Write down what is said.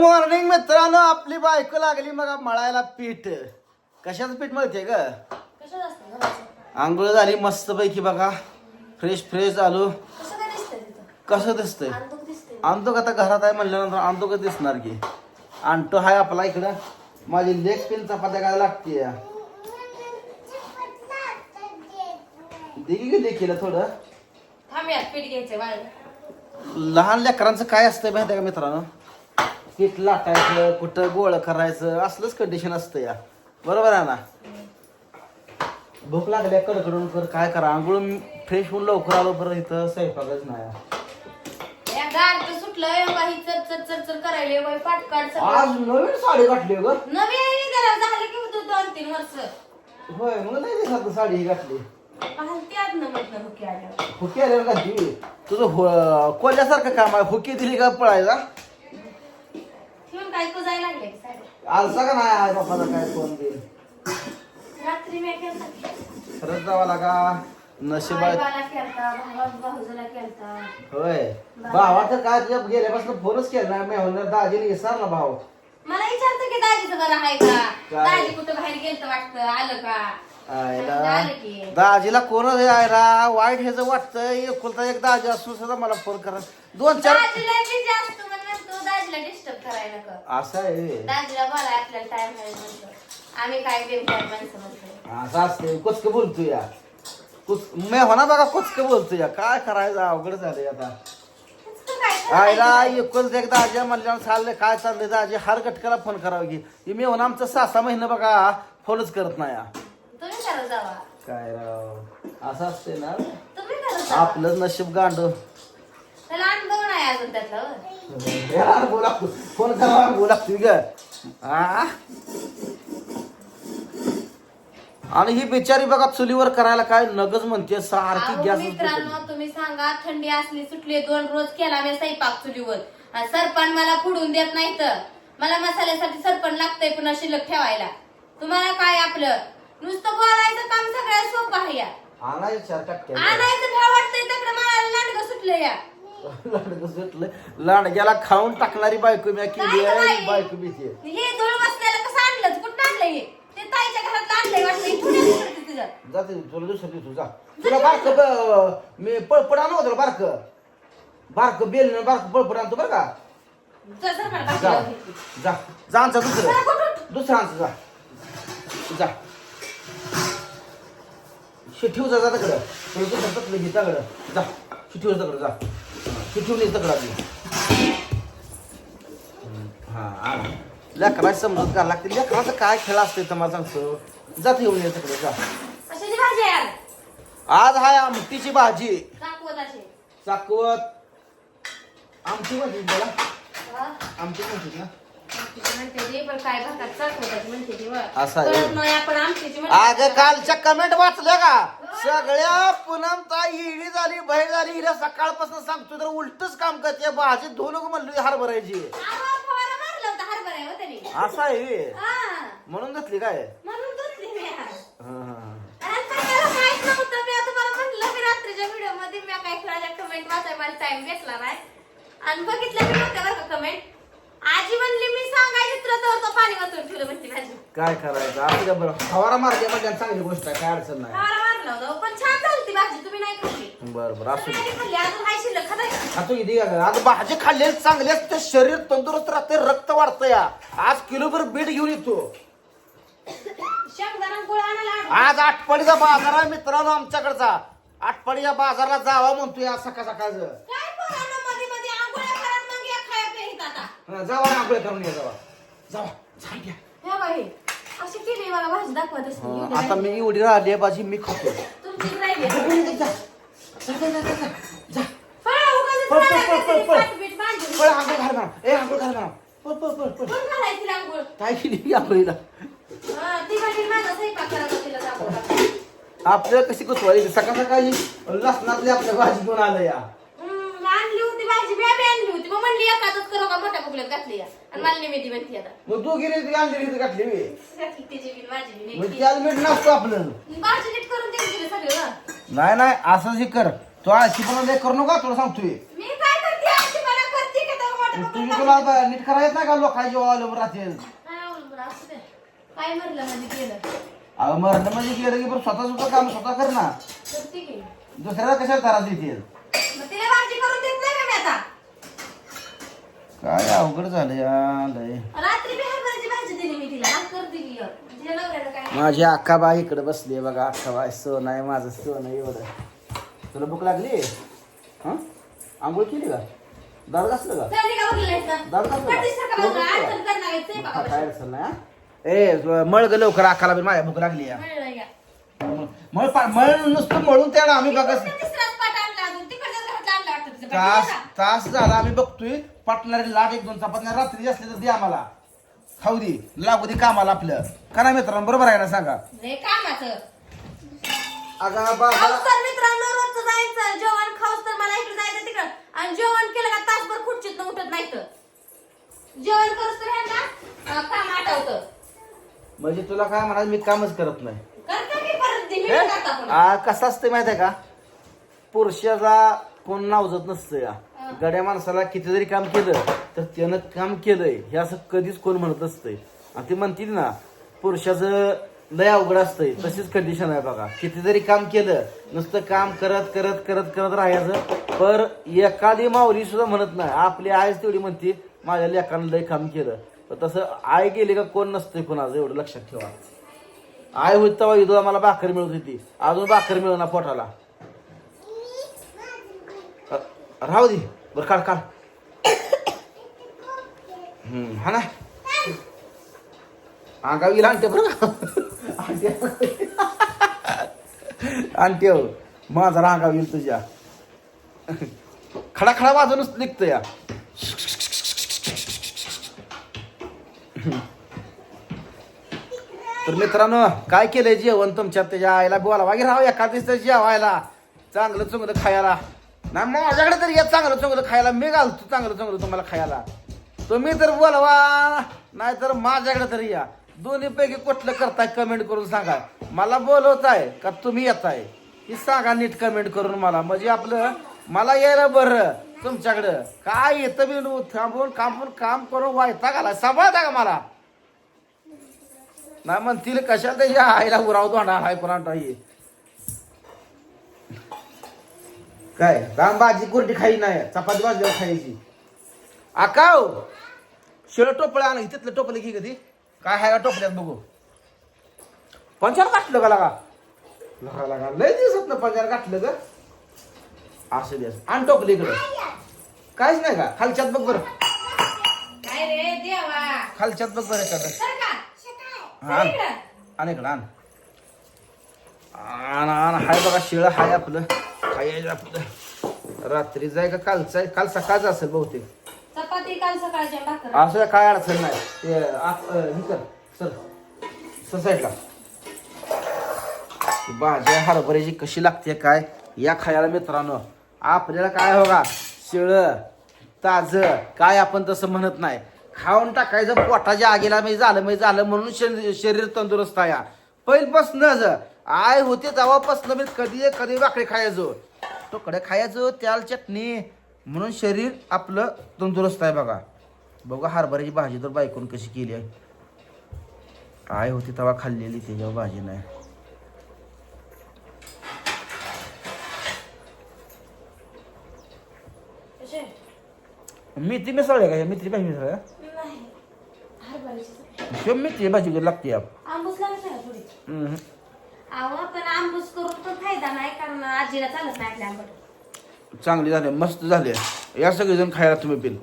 Morning मित्रांनो आपली बायको लागली मग मळायला पीठ. कशाचं पीठ मिळते ग? आंघोळ झाली मस्त पैकी बघा. फ्रेश फ्रेश आलो कसं दिसतंय. आणतो का आता घरात आहे म्हणल्यानंतर आणतो का दिसणार की. आणतो हाय आपला इकडं. माझी लेग पिन चपात्या काय लागते दिली गेली केलं थोडं. लहान लेकरांचं काय असतं माहिती का मित्रांनो? पीठ लाटायचं कुठं गोळ करायचं असलंच कंडिशन असतं या. बरोबर आहे ना? भूक लागल्या कडकडून कर काय करा? आंघोळ फ्रेश होऊन लवकर आलो बरं इथं स्वयंपाकच नाही. चर चर चर चर करायले, सगळं. आज नवीन साडी घातली ग. नवी आहे नी जरा, झालं की होतं दोन तीन वर्ष. होय मग नाही दिसत साडी ही घातली. हुकी आल्यावर. हुकी आल्यावर घातली. तुझं हु- कोल्यासारखं काम आहे हुकी दिली का पळायला? काय कुजायला लागले? आलसा का नाही आई बापाचा काय फोन बिल रात्री मी केलता. खरंच जावा लागा. नशिबात केलता, भावा- भाऊजाला केलता. होय. भावाचं काय तुझ्या गेल्यापासून फोनच केला नाही. मी म्हणलं दाजीने विसरला भाव मला विचारतं की दाजीचं बरं आहे का? काय? दाजी कुठं बाहेर गेलत वाटतं? आलं का? आयला. आलं की. दाजीला कोण यायला वाईट ह्याचं वाटतं एकुलता एक दाजी असून सुद्धा मला फोन करा. दोन चार दाजीला जास्त म्हणतो दाजीला डिस्टर्ब करायला नको असं आहे. दाजीला बोला आपल्याला टाइम आहे म्हणतो आम्ही काय बेकार माणसं म्हणतो असं असते. कुचक बोलतो या. कुच मी होणार बघा कुचक बोलतो या. काय करायचं? अवघड झालंय आता. आयला करायचं? एकुलता एक दाजी म्हणल्यावर चाललंय. काय चाललंय दाजी? हार फोन करावं की. हे मी होणार आमचं सहा सहा महिने बघा फोनच करत नाही. तुम्ही करत जावा. काय राव? असं असते ना. तुम्ही करत जावा. आपलंच नशीब गांडो त्याला अनुभव नाही अजून त्यातला. यार बोला फोन करा बोला तुम्ही ग? आ? आणि ही बिचारी बघा चुलीवर करायला काय नगच म्हणते सारखी अहो, गॅस मित्रांनो तुम्ही सांगा थंडी असली सुटली दोन रोज केला मी स्वयंपाक चुलीवर. आणि सरपण मला फुडून देत नाही तर. मला मसाल्यासाठी सरपण लागतंय पुन्हा शिल्लक ठेवायला. तुम्हाला काय आपलं? नुसतं बोलायचं काम सगळ्यात सोपं आहे या. आणायचं चार टक्के. आणायचं भाव वाटतंय तिकडे मला लांडगं सुटलं या. लांडगं सुटलं. लांडग्याला खाऊन टाकणारी बायको मी केली आहे? बायको भीती हे दोन बसल्याला कसं आणलं कुठं आणलं हे? ते ताईच्या घरात आणलंय वाटतं. हे पुण्यात करते तुझं? जाते तुला दुसरं दिवस जा. तुला बारक मी पळपड आणू होतं बारक? बारक बेल बारक पळपड आणतो बरं का? जा टाकलं. जा जा. आमचा दुसरं? दुसरं आमचं जा. जा. शिठीव जा जा तकडं तुला दुसरं तकलं घे तकडं जा. शिठीव तकडं जा. नाही तकडं आधी हा लेकराची समजूत करायला लागते. लेकराचं काय खेळ असते तर मला सांगतो. जा येऊन ये तकडं जा. आज? आज हाय आमटीची भाजी. चाकवत. आमटी भाजी बोला हा? आमटी भाजी ना? अगं कालच्या कमेंट वाचल्या का? सगळ्या पूनम ताई इडी झाली बहीण झाली हिला सकाळपासून सांगतो तर उलटच काम करते. भाजी धुवून म्हणली हरभरायची आवा, फवारा मारला होता हरभऱ्या हो त्यांनी. असं आहे. हा, म्हणून घेतली काय? कमेंट वाचाय मला टाइम घेतला नाही. आणि बघितलं कमेंट आजी पाणी वाचून ठेवलं काय करायचं? का बरं. फवारा मारते म्हणजे चांगली गोष्ट आहे. काय अडचण नाही. फवारा मारला होता. पण छान झाली भाजी. तुम्ही नाही खाल्ली. बरं बरं. असू तुम्ही दे. नाही खाल्ली. अजून हाय शिल्लक. खाताय का? खातो किती का आज भाजी खाल्लेली चांगली असते. शरीर तंदुरुस्त राहते रक्त वाढतं या. आज किलोभर बीट घेऊन येतो. शेंगदाणा गुळ आणायला आणू. आज आठवडीचा बाजार आहे मित्रांनो आमच्याकडचा. आठवडीच्या बाजारला जावा म्हणतोय आज सकाळ सकाळचं. काय पोरांनो मध्ये मध्ये आंघोळ्या करत मग या खाया प्यायत आता. जावा आंघोळ करून या जावा. जावा जा घ्या. हे बाई अशी केली मला भाजी दाखवत असते आता मी एवढी राहिली आहे भाजी मी खातो तुमची राहिली जा, जा, जा, जा, जा, जा, जा. फळं उगाचच पळ, पळ, राहिलं पळ, काहीतरी पळ, पळ. पाठबीट बांधून. पळ आंघोळ घाल ना ए आंघोळ घाल ना पळ पळ पळ पळ कोण घालायची तिला आंघोळ? काय केली आंघोळीला हा, ती म्हणली माझा स्वयंपाक करायचा तिला दाखवला. आपल्याला कशी कुतवायची सकाळ सकाळी लसणातली आपल्या भाजी घेऊन आलं या आणली होती भाजी मी आम्ही आणली होती. मग म्हणली एखादच करू का? मोठ्या कुकल्यात घातली या. आणि मला निमित्ती म्हणती आता. मग तू गेली ती आणली ती घातली मी घातली तिची बी माझी बी मग नीट त्याला मीठ नसतो आपलं. भाजी नीट करून दिली तिला सगळं. नाही नाही असंच हे कर. तो अशी पण लय करू नका तुला सांगतोय. मी काय करते आजी मला करते का? तर वाटत तुझी तुला ब- नीट करायचं नाही का? लोकांची जेव्हा राहते काय अवलंबून असू दे. काय म्हणलं म्हणजे केलं अगं मरण म्हणजे गेलं की बरं स्वतः सुद्धा काम स्वतः कर ना. दुसऱ्याला कशाला त्रास देतील मग तिला भाजी करून देत नाही का मी आता काय अवघड झालं या लय. रात्री मी हरभऱ्याची भाजी दिली मी तिला. आज कर दिली एक. तिच्या नवऱ्यानं काय? माझी अक्काबाई इकडे बसली आहे बघा. अक्काबाई सोन आहे माझं सोन आहे एवढं. तुला भूक लागली? हा? आंघोळ केली का? दार घासलं का? चालली का बघली नाहीस का? दार घासलं कधीच का? सकाळी बघा, आज तर करणार आहे, ते बघा काय अडचण नाही, हा? ए मळ ग लवकर अक्काला बी माझ्या भूक लागली या? मळ मळ नुसतं मळून त्याला आम्ही बघा. तिसराच आणला अजून. तिकडच्याच घरातला आणला वाटतं तिचं पाट. तास. तास झाला आम्ही बघतोय. पाटणारे लाट एक दोन चपात्या रात्री असले तर दे आम्हाला. खाऊ दे लागू दे कामाला आपलं. का मित्रांनो बरोबर आहे ना सांगा? लय कामाचं. अगं खाऊस बाबा तर मित्रांनो रोजचं जायचं. जेवण खाऊस तर मला इकडे जायचं तिकडं. आणि जेवण केलं का तासभर खुर्चीत उठत नाही तर जेवण करूस तर ह्यांना अं, काम आठवतं. म्हणजे तुला काय म्हणायचं? मी कामच करत नाही. करता की परत. आ, कसं असतं माहिती आहे का? पुरुषाला कोण नावजत नसतं या. गड्या माणसाला कितीतरी काम केलं तर त्यानं काम केलंय. हे असं कधीच कोण म्हणत असतंय आणि ते म्हणतील ना पुरुषाचं लय अवघड असतंय. तशीच कंडिशन आहे बघा. कितीतरी काम केलं नुसतं काम करत करत करत करत राहायचं. पर एखादी माऊली सुद्धा म्हणत नाही. आपली आईच तेवढी म्हणते माझ्या लेखानं लय काम केलं. पण तसं आई गेली का कोण नसतंय कोणाचं एवढं लक्षात ठेवा. आय होती तेव्हा इथं आम्हाला भाकर मिळत होती. अजून भाकर मिळणार पोटाला. राहू दे. बरं काढ काढ. हा ना. अंगाव येईल आणते बरं आणते हो माझा रांगाव येईल तुझ्या. खडा खडा वाजूनच निघतं या. तर मित्रांनो काय केलंय जेवण तुमच्यात? त्याच्या आईला बोलावा की राहू एका जेवायला. चांगलं चुंगलं खायला. नाही माझ्याकडे तरी येत चांगलं चांगलं खायला मी घालतो चांगलं चांगलं तुम्हाला खायला. तुम्ही तर बोलवा नाहीतर माझ्याकडे तरी या. दोन्ही पैकी कुठलं करताय कमेंट करून सांगा. मला बोलवताय का तुम्ही येताय ही सांगा नीट कमेंट करून मला. म्हणजे आपलं मला यायला बरं तुमच्याकडं. काय येतं मी थांबून कामून काम करून वायता घाला सांभाळता का मला? नाही म्हणतील कशाला त्याच्या आईला उराव हाय आहे कोणाला काय? राम भाजी कुरडी खाई नाही. चपाती भाजल्यावर खायची. आकाव! शिळ टोपळं आण तिथलं टोपलं की कधी. काय हाय का टोपल्यात बघू. पंचार गाठलं का लागा? लगा लागा. लय दिवसात ना पंचार गाठलं ग. असं दिवस आण टोपलं इकडं. काहीच नाही का? खालच्यात बघ बरं. काय रे देवा? खालच्यात बघ बरं का? आण. इकडं. आण इकडं आण. आण आण. हाय बघा शिळ हाय आपलं. रात्री जाय का कालचं आहे काल सकाळचं असेल बहुतेक. चपाती काल सकाळच्या भाकर. असं काय अडचण नाही. ते आत- अं, हे कर सर सर साईडला. ती भाजी हरभऱ्याची कशी लागते काय? या खायला मित्रांनो आपल्याला काय हो का? शिळ ताज काय आपण तसं म्हणत नाही. खाऊन टाकायचं पोटाच्या आगीला मी झालं मी झालं म्हणून शरीर शरीर तंदुरुस्त आहे. पहिल्यापासूनच आय होते तेव्हापासून मी कधी कधी वाकडे खायचो. तुकडे खायचो त्याला चटणी म्हणून शरीर आपलं तंदुरुस्त आहे बघा. बघा हरभऱ्याची भाजी तर बायकून कशी केली आहे. आय होती तेव्हा खाल्लेली त्याच्यावर भाजी नाही? मेथी मिसळल्या का? मेथी भाजी. शिव मेथी भाजी लागते आप अहो पण आंबूस करून पण फायदा नाही कारण आजीला चालत नाही आपल्या आंबट चांगली झाली मस्त झाली. या सगळेजण खायला तुम्ही पिल.